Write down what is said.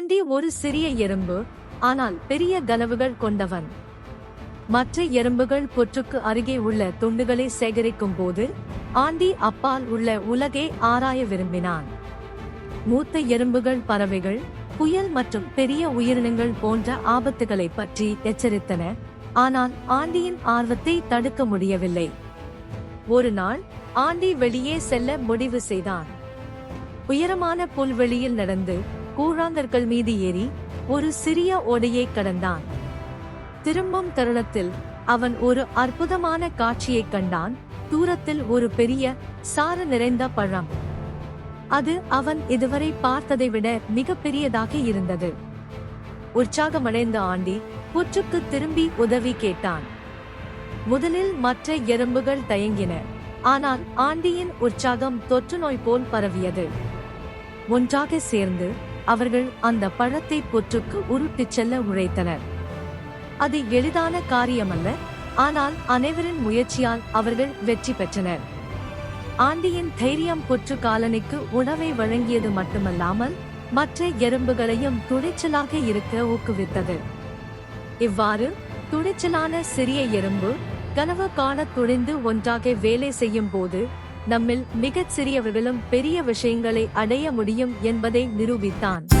Aunty ஒரு சிறிய எறும்பு ஆனால் பெரிய கனவுகள் கொண்டவன். மற்ற எறும்புகள் புற்றுக்கு அருகே உள்ள துண்டுகளை சேகரிக்கும் போது ஆண்டி அப்பால் உள்ள உலகை ஆராய விரும்பினான். மூத்த எறும்புகள் பறவைகள் புயல் மற்றும் பெரிய உயிரினங்கள் போன்ற ஆபத்துகளை பற்றி எச்சரித்தன ஆனால் ஆண்டியின் ஆர்வத்தை தடுக்க முடியவில்லை. ஒரு நாள் ஆண்டி வெளியே செல்ல முடிவு செய்தான். உயரமான புல்வெளியில் நடந்து கூழாங்கற்கள் மீது ஏறி ஒரு சிறிய ஓடையை கடந்தான். திரும்பும் தருணத்தில் அவன் ஒரு அற்புதமான காட்சியைக் கண்டான். தூரத்தில் ஒரு பெரிய சாறு நிறைந்த பழம். அது அவன் இதுவரை பார்த்ததை விட மிகப்பெரியதாக இருந்தது. உற்சாகமடைந்த ஆண்டி புற்றுக்கு திரும்பி உதவி கேட்டான். முதலில் மற்ற எறும்புகள் தயங்கின. ஆனால் ஆண்டியின் உற்சாகம் தொற்றுநோய் போல் பரவியது. ஒன்றாக சேர்ந்து அவர்கள் அந்த பழத்தை புற்றுக்கு உருட்டிச் செல்ல உழைத்தனர். அது எளிதான காரியமல்ல ஆனால் அனைவரின் முயற்சியால் அவர்கள் வெற்றி பெற்றனர். ஆண்டியின் தைரியம் புற்று காலனிக்கு உணவை வழங்கியது மட்டுமல்லாமல் மற்ற எறும்புகளையும் துணிச்சலாக இருக்க ஊக்குவித்தது. இவ்வாறு துணிச்சலான சிறிய எறும்பு கனவு காண துணிந்து ஒன்றாக வேலை செய்யும் போது நம்மில் மிகச் சிறியவர்களும் பெரிய விஷயங்களை அடைய முடியும் என்பதை நிரூபித்தான்.